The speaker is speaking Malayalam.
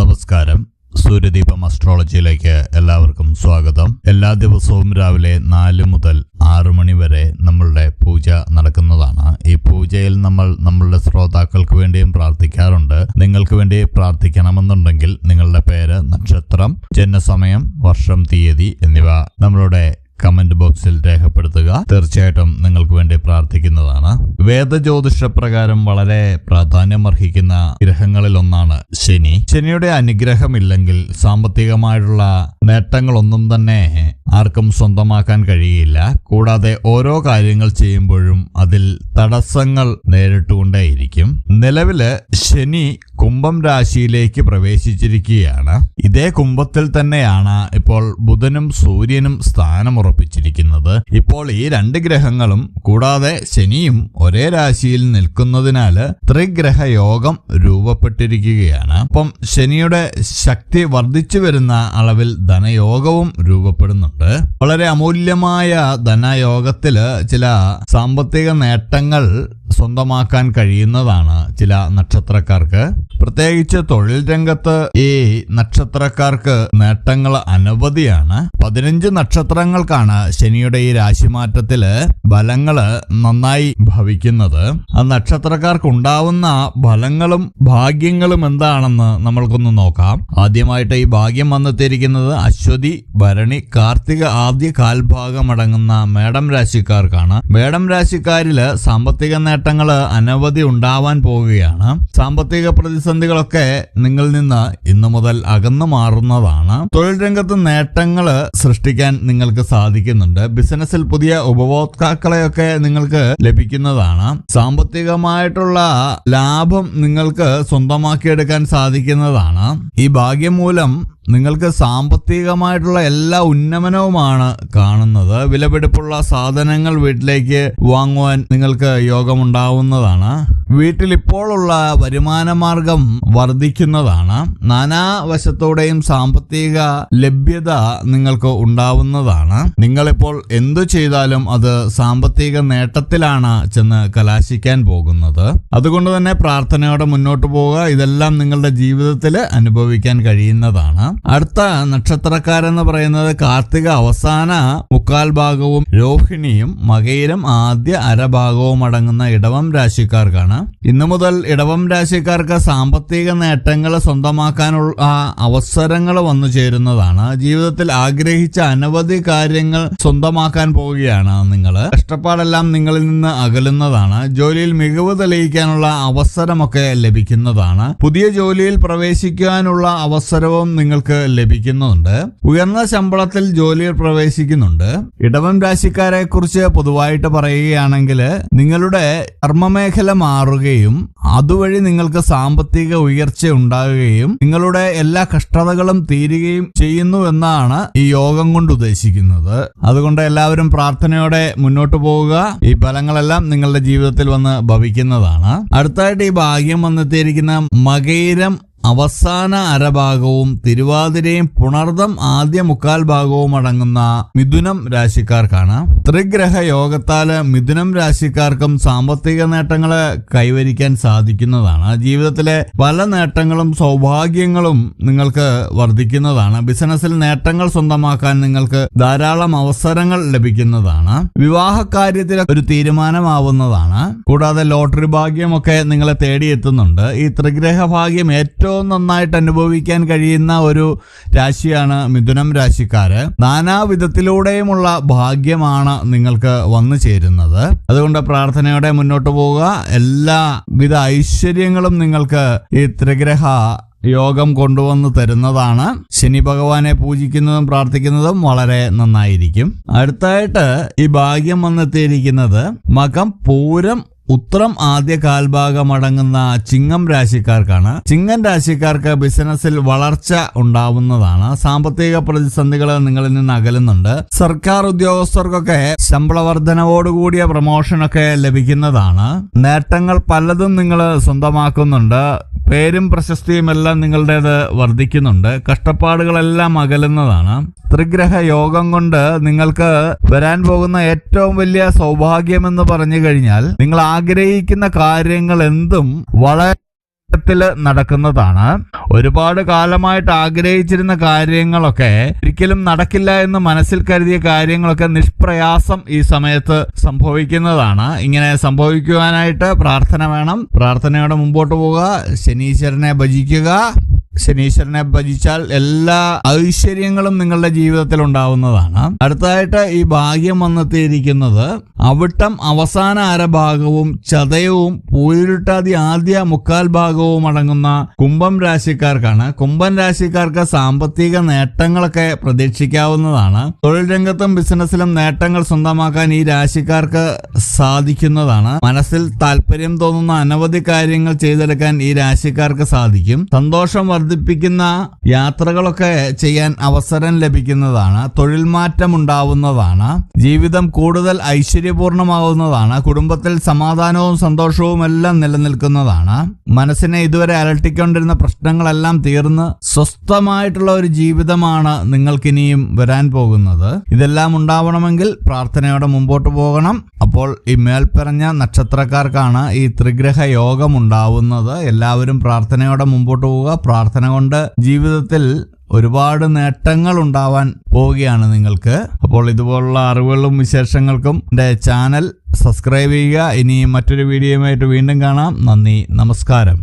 നമസ്കാരം. സൂര്യദീപം അസ്ട്രോളജിയിലേക്ക് എല്ലാവർക്കും സ്വാഗതം. എല്ലാ ദിവസവും രാവിലെ നാല് മുതൽ ആറ് മണി വരെ നമ്മളുടെ പൂജ നടക്കുന്നതാണ്. ഈ പൂജയിൽ നമ്മൾ നമ്മളുടെ ശ്രോതാക്കൾക്ക് വേണ്ടിയും പ്രാർത്ഥിക്കാറുണ്ട്. നിങ്ങൾക്ക് വേണ്ടി പ്രാർത്ഥിക്കണമെന്നുണ്ടെങ്കിൽ നിങ്ങളുടെ പേര് നക്ഷത്രം ജനസമയം വർഷം തീയതി എന്നിവ നമ്മളുടെ കമന്റ് ബോക്സിൽ രേഖപ്പെടുത്തുക. തീർച്ചയായിട്ടും നിങ്ങൾക്ക് വേണ്ടി പ്രാർത്ഥിക്കുന്നതാണ്. വേദജ്യോതിഷ പ്രകാരം വളരെ പ്രാധാന്യമർഹിക്കുന്ന ഗ്രഹങ്ങളിൽ ഒന്നാണ് ശനി. ശനിയുടെ അനുഗ്രഹമില്ലെങ്കിൽ സാമ്പത്തികമായിട്ടുള്ള നേട്ടങ്ങളൊന്നും തന്നെ ആർക്കും സ്വന്തമാക്കാൻ കഴിയില്ല. കൂടാതെ ഓരോ കാര്യങ്ങൾ ചെയ്യുമ്പോഴും അതിൽ തടസ്സങ്ങൾ നേരിട്ടുകൊണ്ടേയിരിക്കും. നിലവിൽ ശനി കുംഭം രാശിയിലേക്ക് പ്രവേശിച്ചിരിക്കുകയാണ്. ഇതേ കുംഭത്തിൽ തന്നെയാണ് ഇപ്പോൾ ബുധനും സൂര്യനും സ്ഥാനമുറപ്പിച്ചിരിക്കുന്നത്. ഇപ്പോൾ ഈ രണ്ട് ഗ്രഹങ്ങളും കൂടാതെ ശനിയും ഒരേ രാശിയിൽ നിൽക്കുന്നതിനാൽ ത്രിഗ്രഹ യോഗം രൂപപ്പെട്ടിരിക്കുകയാണ്. അപ്പം ശനിയുടെ ശക്തി വർദ്ധിച്ചു വരുന്ന അളവിൽ ധനയോഗവും രൂപപ്പെടുന്നുണ്ട്. വളരെ അമൂല്യമായ ധനയോഗത്തിൽ ചില സാമ്പത്തിക നേട്ടങ്ങൾ സ്വന്തമാക്കാൻ കഴിയുന്നതാണ് ചില നക്ഷത്രക്കാർക്ക്. പ്രത്യേകിച്ച് തൊഴിൽ രംഗത്ത് ഈ നക്ഷത്രക്കാർക്ക് നേട്ടങ്ങൾ അനവധിയാണ്. പതിനഞ്ച് നക്ഷത്രങ്ങൾക്കാണ് ശനിയുടെ ഈ രാശിമാറ്റത്തിൽ ഫലങ്ങൾ നന്നായി ഭവിക്കുന്നത്. ആ നക്ഷത്രക്കാർക്ക് ഉണ്ടാവുന്ന ഫലങ്ങളും ഭാഗ്യങ്ങളും എന്താണെന്ന് നമ്മൾക്കൊന്ന് നോക്കാം. ആദ്യമായിട്ട് ഈ ഭാഗ്യം വന്നെത്തിയിരിക്കുന്നത് അശ്വതി ഭരണി കാർത്തിക ആദ്യ കാൽഭാഗം അടങ്ങുന്ന മേടം രാശിക്കാർക്കാണ്. മേടം രാശിക്കാരിൽ സാമ്പത്തിക നേട്ടങ്ങൾ അനവധി ഉണ്ടാവാൻ പോവുകയാണ്. സാമ്പത്തിക പ്രതിസന്ധികളൊക്കെ നിങ്ങളിൽ നിന്ന് ഇന്നു മുതൽ അകന്നു മാറുന്നതാണ്. തൊഴിൽ രംഗത്ത് നേട്ടങ്ങൾ സൃഷ്ടിക്കാൻ നിങ്ങൾക്ക് സാധിക്കുന്നുണ്ട്. ബിസിനസ്സിൽ പുതിയ ഉപഭോക്താക്കളെയൊക്കെ നിങ്ങൾക്ക് ലഭിക്കുന്നതാണ്. സാമ്പത്തികമായിട്ടുള്ള ലാഭം നിങ്ങൾക്ക് സ്വന്തമാക്കിയെടുക്കാൻ സാധിക്കുന്നതാണ്. ഈ ഭാഗ്യം മൂലം നിങ്ങൾക്ക് സാമ്പത്തികമായിട്ടുള്ള എല്ലാ ഉന്നമനവുമാണ് കാണുന്നത്. വിലപിടിപ്പുള്ള സാധനങ്ങൾ വീട്ടിലേക്ക് വാങ്ങുവാൻ നിങ്ങൾക്ക് യോഗമുണ്ടാവുന്നതാണ്. വീട്ടിൽ ഇപ്പോഴുള്ള വരുമാന മാർഗം വർദ്ധിക്കുന്നതാണ്. നാനാ വശത്തോടെയും സാമ്പത്തിക ലഭ്യത നിങ്ങൾക്ക് ഉണ്ടാവുന്നതാണ്. നിങ്ങളിപ്പോൾ എന്തു ചെയ്താലും അത് സാമ്പത്തിക നേട്ടത്തിലാണ് ചെന്ന് കലാശിക്കാൻ പോകുന്നത്. അതുകൊണ്ട് തന്നെ പ്രാർത്ഥനയോടെ മുന്നോട്ട് പോവുക. ഇതെല്ലാം നിങ്ങളുടെ ജീവിതത്തിൽ അനുഭവിക്കാൻ കഴിയുന്നതാണ്. അടുത്ത നക്ഷത്രക്കാരെന്ന് പറയുന്നത് കാർത്തിക അവസാന മുക്കാൽ ഭാഗവും രോഹിണിയും മകയിലും ആദ്യ അരഭാഗവും അടങ്ങുന്ന ഇടവം രാശിക്കാർക്കാണ്. ഇന്നു മുതൽ ഇടവം രാശിക്കാർക്ക് സാമ്പത്തിക നേട്ടങ്ങൾ സ്വന്തമാക്കാനുള്ള അവസരങ്ങൾ വന്നു ചേരുന്നതാണ്. ജീവിതത്തിൽ ആഗ്രഹിച്ച അനവധി കാര്യങ്ങൾ സ്വന്തമാക്കാൻ പോവുകയാണ് നിങ്ങൾ കഷ്ടപ്പാടെല്ലാം നിങ്ങളിൽ നിന്ന് അകലുന്നതാണ്. ജോലിയിൽ മികവ് തെളിയിക്കാനുള്ള അവസരമൊക്കെ ലഭിക്കുന്നതാണ്. പുതിയ ജോലിയിൽ പ്രവേശിക്കാനുള്ള അവസരവും നിങ്ങൾക്ക് ലഭിക്കുന്നുണ്ട്. ഉയർന്ന ശമ്പളത്തിൽ ജോലിയിൽ പ്രവേശിക്കുന്നുണ്ട്. ഇടവൻ രാശിക്കാരെ കുറിച്ച് പൊതുവായിട്ട് പറയുകയാണെങ്കിൽ നിങ്ങളുടെ കർമ്മമേഖല മാറുകയും അതുവഴി നിങ്ങൾക്ക് സാമ്പത്തിക ഉയർച്ച ഉണ്ടാകുകയും നിങ്ങളുടെ എല്ലാ കഷ്ടതകളും തീരുകയും ചെയ്യുന്നു എന്നാണ് ഈ യോഗം കൊണ്ട് ഉദ്ദേശിക്കുന്നത്. അതുകൊണ്ട് എല്ലാവരും പ്രാർത്ഥനയോടെ മുന്നോട്ട് പോവുക. ഈ ഫലങ്ങളെല്ലാം നിങ്ങളുടെ ജീവിതത്തിൽ വന്ന് ഭവിക്കുന്നതാണ്. അടുത്തായിട്ട് ഈ ഭാഗ്യം വന്നെത്തിയിരിക്കുന്ന മകയിരം അവസാന അരഭാഗവും തിരുവാതിരയും പുണർദം ആദ്യ മുക്കാൽ ഭാഗവും അടങ്ങുന്ന മിഥുനം രാശിക്കാർക്കാണ്. ത്രിഗ്രഹ യോഗത്താൽ മിഥുനം രാശിക്കാർക്കും സാമ്പത്തിക നേട്ടങ്ങൾ കൈവരിക്കാൻ സാധിക്കുന്നതാണ്. ജീവിതത്തിലെ പല നേട്ടങ്ങളും സൗഭാഗ്യങ്ങളും നിങ്ങൾക്ക് വർദ്ധിക്കുന്നതാണ്. ബിസിനസ്സിൽ നേട്ടങ്ങൾ സ്വന്തമാക്കാൻ നിങ്ങൾക്ക് ധാരാളം അവസരങ്ങൾ ലഭിക്കുന്നതാണ്. വിവാഹ കാര്യത്തിൽ ഒരു തീരുമാനമാവുന്നതാണ്. കൂടാതെ ലോട്ടറി ഭാഗ്യമൊക്കെ നിങ്ങളെ തേടിയെത്തുന്നുണ്ട്. ഈ ത്രിഗ്രഹ ഭാഗ്യം ഏറ്റവും നന്നായിട്ട് അനുഭവിക്കാൻ കഴിയുന്ന ഒരു രാശിയാണ് മിഥുനം രാശിക്കാര്. നാനാവിധത്തിലൂടെയുമുള്ള ഭാഗ്യമാണ് നിങ്ങൾക്ക് വന്നു ചേരുന്നത്. അതുകൊണ്ട് പ്രാർത്ഥനയോടെ മുന്നോട്ട് പോവുക. എല്ലാവിധ ഐശ്വര്യങ്ങളും നിങ്ങൾക്ക് ഈ ത്രിഗ്രഹ യോഗം കൊണ്ടുവന്ന് തരുന്നതാണ്. ശനി ഭഗവാനെ പൂജിക്കുന്നതും പ്രാർത്ഥിക്കുന്നതും വളരെ നന്നായിരിക്കും. അടുത്തായിട്ട് ഈ ഭാഗ്യം വന്നെത്തിയിരിക്കുന്നത് മകം പൂരം ഉത്രം ആദ്യ കാൽഭാഗം അടങ്ങുന്ന ചിങ്ങം രാശിക്കാർക്കാണ്. ചിങ്ങം രാശിക്കാർക്ക് ബിസിനസ്സിൽ വളർച്ച ഉണ്ടാവുന്നതാണ്. സാമ്പത്തിക പ്രതിസന്ധികൾ നിങ്ങളിൽ നിന്ന് അകലുന്നുണ്ട്. സർക്കാർ ഉദ്യോഗസ്ഥർക്കൊക്കെ ശമ്പള വർധനവോടുകൂടിയ പ്രമോഷനൊക്കെ ലഭിക്കുന്നതാണ്. നേട്ടങ്ങൾ പലതും നിങ്ങൾ സ്വന്തമാക്കുന്നുണ്ട്. പേരും പ്രശസ്തിയും എല്ലാം നിങ്ങളുടേത് വർദ്ധിക്കുന്നുണ്ട്. കഷ്ടപ്പാടുകളെല്ലാം അകലുന്നതാണ്. ത്രിഗ്രഹ യോഗം കൊണ്ട് നിങ്ങൾക്ക് വരാൻ പോകുന്ന ഏറ്റവും വലിയ സൗഭാഗ്യമെന്ന് പറഞ്ഞു കഴിഞ്ഞാൽ നിങ്ങൾ ആഗ്രഹിക്കുന്ന കാര്യങ്ങൾ എന്തും വളരെ ത്തിൽ നടക്കുന്നതാണ്. ഒരുപാട് കാലമായിട്ട് ആഗ്രഹിച്ചിരുന്ന കാര്യങ്ങളൊക്കെ ഒരിക്കലും നടക്കില്ല എന്ന് മനസ്സിൽ കരുതിയ കാര്യങ്ങളൊക്കെ നിഷ്പ്രയാസം ഈ സമയത്ത് സംഭവിക്കുന്നതാണ്. ഇങ്ങനെ സംഭവിക്കുവാനായിട്ട് പ്രാർത്ഥന വേണം. പ്രാർത്ഥനയോടെ മുമ്പോട്ട് പോവുക. ശനീശ്വരനെ ഭജിക്കുക. ശനീശ്വരനെ ഭജിച്ചാൽ എല്ലാ ഐശ്വര്യങ്ങളും നിങ്ങളുടെ ജീവിതത്തിൽ ഉണ്ടാവുന്നതാണ്. അടുത്തതായിട്ട് ഈ ഭാഗ്യം വന്നെത്തിയിരിക്കുന്നത് അവിട്ടം അവസാന അരഭാഗവും ചതയവും പൂരിട്ടാതി ആദ്യ മുക്കാൽ ഭാഗവും അടങ്ങുന്ന കുംഭം രാശിക്കാർക്കാണ്. കുംഭം രാശിക്കാർക്ക് സാമ്പത്തിക നേട്ടങ്ങളൊക്കെ പ്രതീക്ഷിക്കാവുന്നതാണ്. തൊഴിൽ രംഗത്തും ബിസിനസ്സിലും നേട്ടങ്ങൾ സ്വന്തമാക്കാൻ ഈ രാശിക്കാർക്ക് സാധിക്കുന്നതാണ്. മനസ്സിൽ താല്പര്യം തോന്നുന്ന അനവധി കാര്യങ്ങൾ ചെയ്തെടുക്കാൻ ഈ രാശിക്കാർക്ക് സാധിക്കും. സന്തോഷം വർദ്ധിപ്പിക്കുന്ന യാത്രകളൊക്കെ ചെയ്യാൻ അവസരം ലഭിക്കുന്നതാണ് തൊഴിൽ മാറ്റം ഉണ്ടാവുന്നതാണ് ജീവിതം കൂടുതൽ ഐശ്വര്യപൂർണമാവുന്നതാണ് കുടുംബത്തിൽ സമാധാനവും സന്തോഷവും എല്ലാം നിലനിൽക്കുന്നതാണ്. മനസ്സിനെ ഇതുവരെ അലട്ടിക്കൊണ്ടിരുന്ന പ്രശ്നങ്ങളെല്ലാം തീർന്ന് സ്വസ്ഥമായിട്ടുള്ള ഒരു ജീവിതമാണ് നിങ്ങൾക്കിനിയും വരാൻ പോകുന്നത്. ഇതെല്ലാം ഉണ്ടാവണമെങ്കിൽ പ്രാർത്ഥനയോടെ മുമ്പോട്ട് പോകണം. അപ്പോൾ ഈ മേൽപ്പറഞ്ഞ നക്ഷത്രക്കാർക്കാണ് ഈ ത്രിഗ്രഹ യോഗം ഉണ്ടാവുന്നത്. എല്ലാവരും പ്രാർത്ഥനയോടെ മുമ്പോട്ട് പോവുക പ്രാർത്ഥന കൊണ്ട് ജീവിതത്തിൽ ഒരുപാട് നേട്ടങ്ങൾ ഉണ്ടാവാൻ പോവുകയാണ് നിങ്ങൾക്ക്. അപ്പോൾ ഇതുപോലുള്ള അറിവുകളും വിശേഷങ്ങൾക്കും എന്റെ ചാനൽ സബ്സ്ക്രൈബ് ചെയ്യുക. ഇനി മറ്റൊരു വീഡിയോയുമായിട്ട് വീണ്ടും കാണാം. നന്ദി. നമസ്കാരം.